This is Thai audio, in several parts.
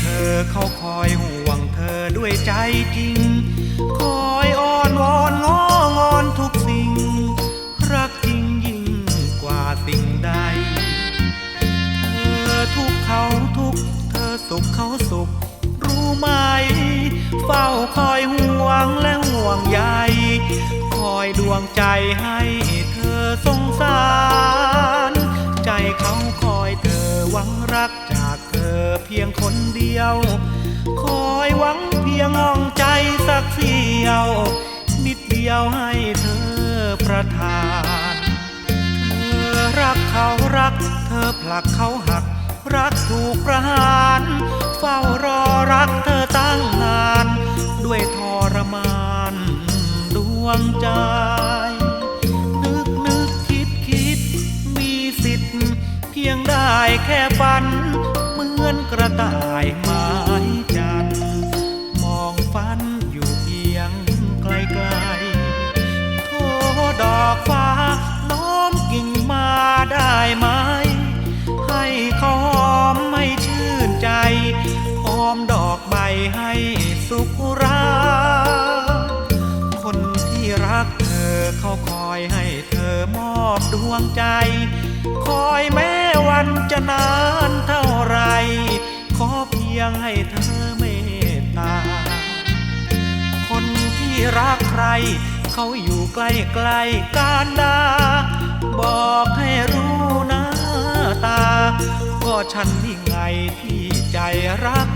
เธอเขาคอยห่วงเธอด้วยใจจริง คอยอ้อนวอนง้องอนทุกสิ่ง รักจริงยิ่งกว่าสิ่งใด เธอทุกเขาทุก เธอสุขเขาสุข รู้ไหม เฝ้าคอยห่วงและห่วงใยคอยดวงใจให้เธอสงสาร ใจเขาคอยเธอหวังรักจาก เพียงคนเดียว คอยหวังเพียงห้องใจสักเสียว นิดเดียวให้เธอประทาน เธอรักเขารัก เธอผลักเขาหัก รักถูกประหาร เฝ้ารอรักเธอตั้งนาน ด้วยทรมานดวงใจนึกนึกคิดคิดมีสิทธิ์ เพียงได้แค่ฝันเหมือน ตายไม้จันมองฝันอยู่เพียงไกลๆโทดอกฟ้าน้มกิ่งมาได้ไหม ให้เขาหอมไม่ชื่นใจ หอมดอกใบให้สุขรา คนที่รักเธอเขาคอยให้เธอมอบดวงใจ คอยแม้วันจะนาน ยังให้เธอเมตตา คนที่รักใคร เขาอยู่ใกล้ใกล้การดา บอกให้รู้หน้าตา ก็ฉันนี่ไงที่ใจรัก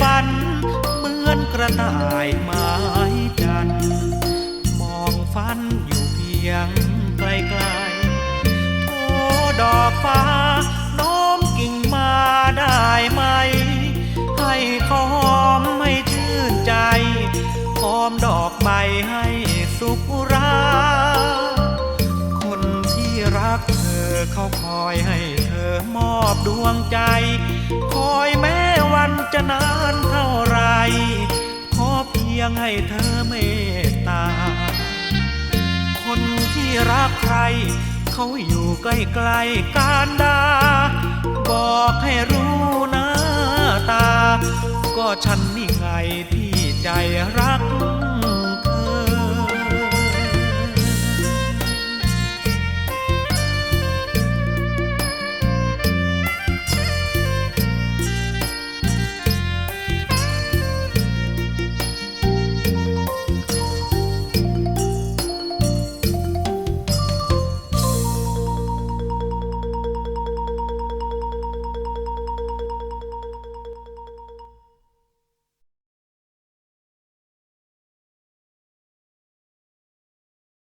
ฝัน เหมือนกระต่ายไม้จันทร์มองฝันอยู่เพียงไกลไกลๆโทดอกฟ้าโน้มกิ่งมาได้ไหม ให้เขาหอมไม่ชื่นใจหอมดอกใบให้สุขราคนที่รักเธอเขาคอยให้เธอมอบดวงใจ คอยแม้ วันจะนานเท่าไร ขอเพียงให้เธอเมตตา คนที่รักใคร เขาอยู่ใกล้ๆการดา บอกให้รู้หน้าตา ก็ฉันนี่ไงที่ใจรัก